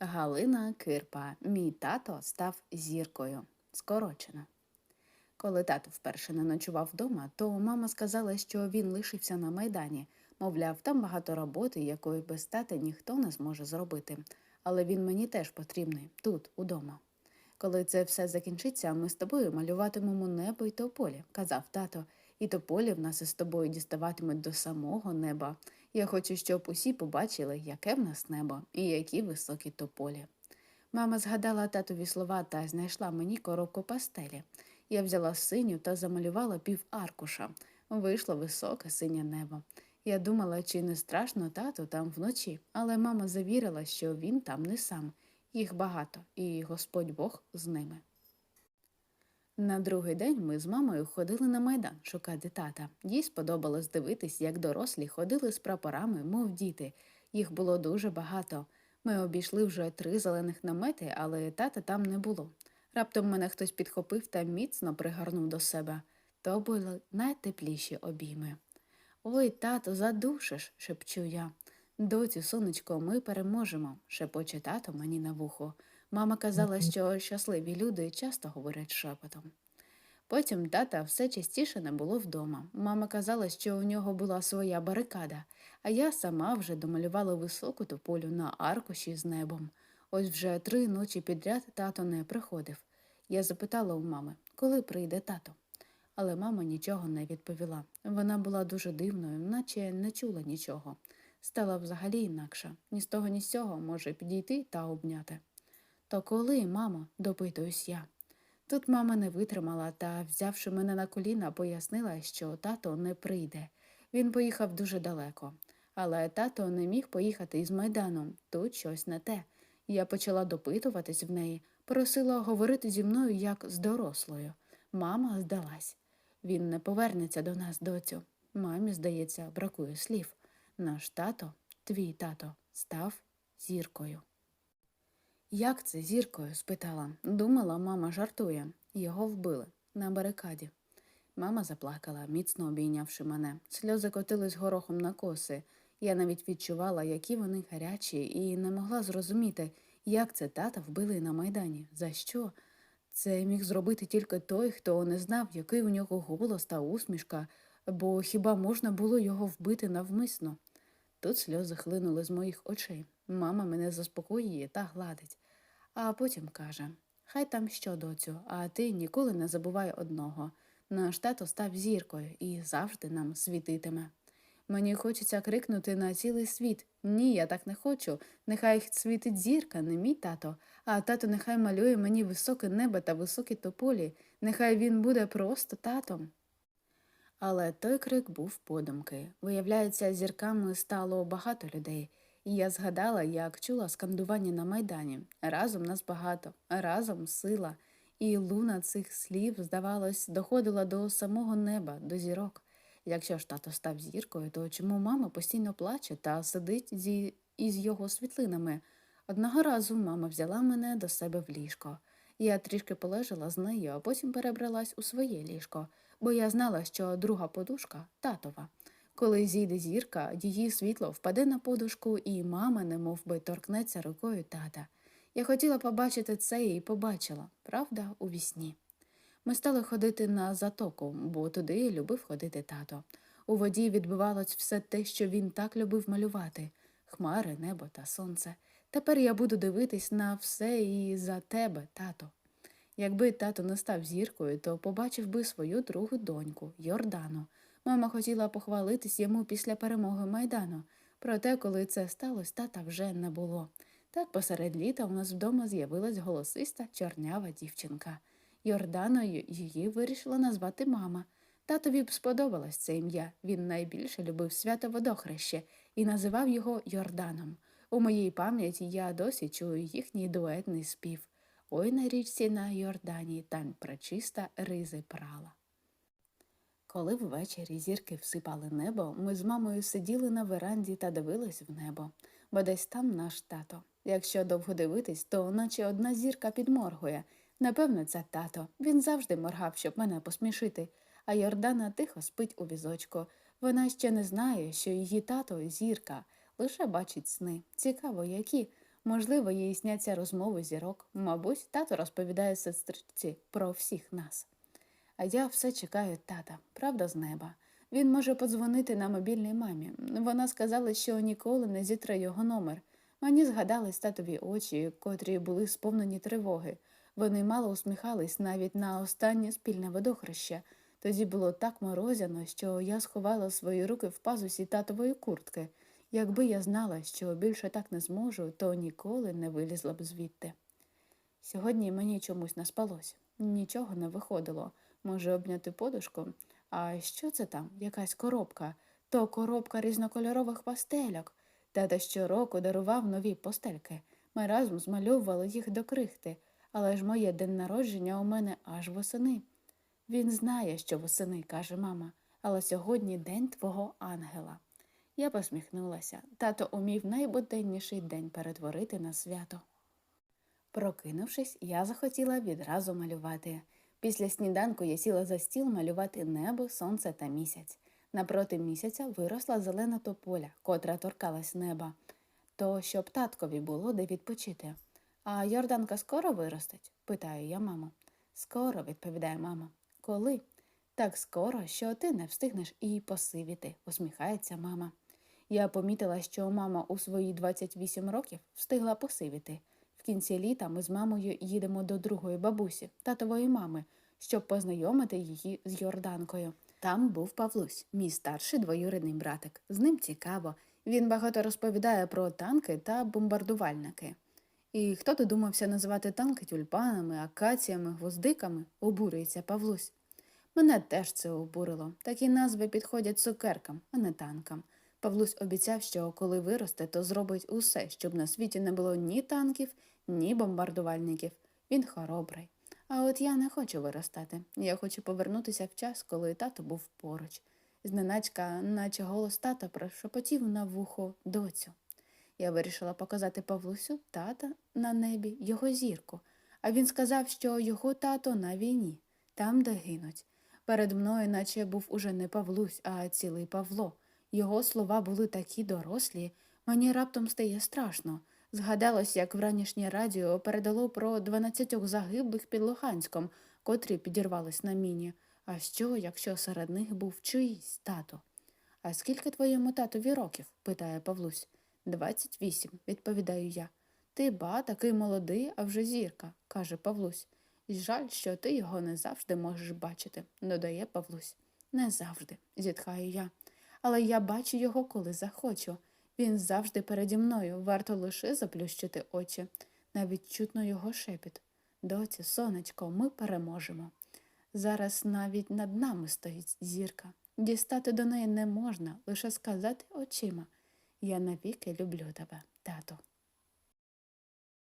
Галина Кирпа. Мій тато став зіркою. Скорочено. Коли тато вперше не ночував вдома, то мама сказала, що він лишився на майдані. Мовляв, там багато роботи, якої без тата ніхто не зможе зробити. Але він мені теж потрібний тут, удома. Коли це все закінчиться, ми з тобою малюватимемо небо і тополі, казав тато, і тополі в нас із тобою діставатимуть до самого неба. Я хочу, щоб усі побачили, яке в нас небо і які високі тополі. Мама згадала татові слова та знайшла мені коробку пастелі. Я взяла синю та замалювала пів аркуша. Вийшло високе синє небо. Я думала, чи не страшно тату там вночі, але мама завірила, що він там не сам. Їх багато, і Господь Бог з ними. На другий день ми з мамою ходили на майдан шукати тата. Їй сподобалось дивитись, як дорослі ходили з прапорами, мов діти. Їх було дуже багато. Ми обійшли вже три зелених намети, але тата там не було. Раптом мене хтось підхопив та міцно пригорнув до себе. То були найтепліші обійми. Ой, тато, задушиш, шепчу я. Доцю, сонечко, ми переможемо, шепоче тато мені на вухо. Мама казала, що щасливі люди часто говорять шепотом. Потім тата все частіше не було вдома. Мама казала, що у нього була своя барикада, а я сама вже домалювала високу тополю на аркуші з небом. Ось вже три ночі підряд тато не приходив. Я запитала у мами, коли прийде тато. Але мама нічого не відповіла. Вона була дуже дивною, наче не чула нічого. Стала взагалі інакша, ні з того, ні з цього може підійти та обняти. То коли, мамо, допитуюсь я. Тут мама не витримала та, взявши мене на коліна, пояснила, що тато не прийде. Він поїхав дуже далеко. Але тато не міг поїхати із майданом. Тут щось не те. Я почала допитуватись в неї, просила говорити зі мною як з дорослою. Мама здалась. Він не повернеться до нас, доцю. Мамі, здається, бракує слів. Наш тато, твій тато, став зіркою. Як це зіркою? спитала. Думала, мама жартує. Його вбили на барикаді. Мама заплакала, міцно обійнявши мене. Сльози котились горохом на коси. Я навіть відчувала, які вони гарячі, і не могла зрозуміти, як це тата вбили на майдані. За що? Це міг зробити тільки той, хто не знав, який у нього голос та усмішка, бо хіба можна було його вбити навмисно? Тут сльози хлинули з моїх очей. Мама мене заспокоює та гладить, а потім каже Хай там що, доцю, а ти ніколи не забувай одного. Наш тато став зіркою і завжди нам світитиме. Мені хочеться крикнути на цілий світ ні, я так не хочу. Нехай світить зірка, не мій тато, а тато нехай малює мені високе небо та високі тополі, нехай він буде просто татом. Але той крик був подумки. Виявляється, зірками стало багато людей, і я згадала, як чула скандування на майдані. Разом нас багато, разом сила, і луна цих слів, здавалось, доходила до самого неба, до зірок. Якщо ж тато став зіркою, то чому мама постійно плаче та сидить зі... із його світлинами? Одного разу мама взяла мене до себе в ліжко. Я трішки полежала з нею, а потім перебралась у своє ліжко, бо я знала, що друга подушка татова. Коли зійде зірка, її світло впаде на подушку, і мама, немов би торкнеться рукою тата. Я хотіла побачити це і побачила, правда, у вісні. Ми стали ходити на затоку, бо туди любив ходити тато. У воді відбивалось все те, що він так любив малювати хмари, небо та сонце. Тепер я буду дивитись на все і за тебе, тато. Якби тато не став зіркою, то побачив би свою другу доньку, Йордану. Мама хотіла похвалитись йому після перемоги майдану. Проте, коли це сталося, тата вже не було. Так посеред літа у нас вдома з'явилась голосиста чорнява дівчинка. Йорданою її вирішила назвати мама. Татові б сподобалось це ім'я. Він найбільше любив свято водохреще і називав його Йорданом. У моїй пам'яті я досі чую їхній дуетний спів. Ой на річці на Йордані там пречиста ризи прала. Коли ввечері зірки всипали небо, ми з мамою сиділи на веранді та дивились в небо, бо десь там наш тато. Якщо довго дивитись, то наче одна зірка підморгує. Напевно, це тато. Він завжди моргав, щоб мене посмішити, а Йордана тихо спить у візочку. Вона ще не знає, що її тато зірка, лише бачить сни. Цікаво, які. Можливо, їй сняться розмови зірок. Мабуть, тато розповідає сестричці про всіх нас. А я все чекаю тата, правда, з неба. Він може подзвонити на мобільній мамі. Вона сказала, що ніколи не зітре його номер. Мені згадались татові очі, котрі були сповнені тривоги. Вони мало усміхались навіть на останнє спільне водохреща. Тоді було так морозяно, що я сховала свої руки в пазусі татової куртки. Якби я знала, що більше так не зможу, то ніколи не вилізла б звідти. Сьогодні мені чомусь не спалось. Нічого не виходило. Може обняти подушку? А що це там? Якась коробка? То коробка різнокольорових пастельок. Тата щороку дарував нові постельки. Ми разом змальовували їх до крихти, але ж моє день народження у мене аж восени. Він знає, що восени, каже мама, але сьогодні день твого ангела. Я посміхнулася. Тато умів найбуденніший день перетворити на свято. Прокинувшись, я захотіла відразу малювати. Після сніданку я сіла за стіл малювати небо, сонце та місяць. Напроти місяця виросла зелена тополя, котра торкалась неба. То щоб таткові було де відпочити. А Йорданка скоро виростить? питаю я маму. Скоро, відповідає мама. Коли? Так скоро, що ти не встигнеш і посивіти, усміхається мама. Я помітила, що мама у свої 28 років встигла посивіти. Кінці літа ми з мамою їдемо до другої бабусі, татової мами, щоб познайомити її з Йорданкою. Там був Павлусь, мій старший двоюрідний братик. З ним цікаво. Він багато розповідає про танки та бомбардувальники. І хто додумався називати танки тюльпанами, акаціями, гвоздиками, обурюється Павлусь. Мене теж це обурило. Такі назви підходять цукеркам, а не танкам. Павлусь обіцяв, що коли виросте, то зробить усе, щоб на світі не було ні танків, ні бомбардувальників. Він хоробрий. А от я не хочу виростати. Я хочу повернутися в час, коли тато був поруч. Зненацька, наче голос тата прошепотів на вухо доцю. Я вирішила показати Павлусю тата на небі, його зірку, а він сказав, що його тато на війні, там, де гинуть. Перед мною, наче був уже не Павлусь, а цілий Павло. Його слова були такі дорослі, мені раптом стає страшно. Згадалось, як вранішнє радіо передало про дванадцятьох загиблих під Луганськом, котрі підірвались на міні. А що, якщо серед них був чиїсь тато? А скільки твоєму татові років? питає Павлусь. Двадцять вісім, відповідаю я. Ти ба, такий молодий, а вже зірка, каже Павлусь. Жаль, що ти його не завжди можеш бачити, додає Павлусь. Не завжди, зітхаю я. Але я бачу його, коли захочу. Він завжди переді мною, варто лише заплющити очі. Навіть чутно його шепіт. Доці, сонечко, ми переможемо. Зараз навіть над нами стоїть зірка. Дістати до неї не можна, лише сказати очима. Я навіки люблю тебе, тато.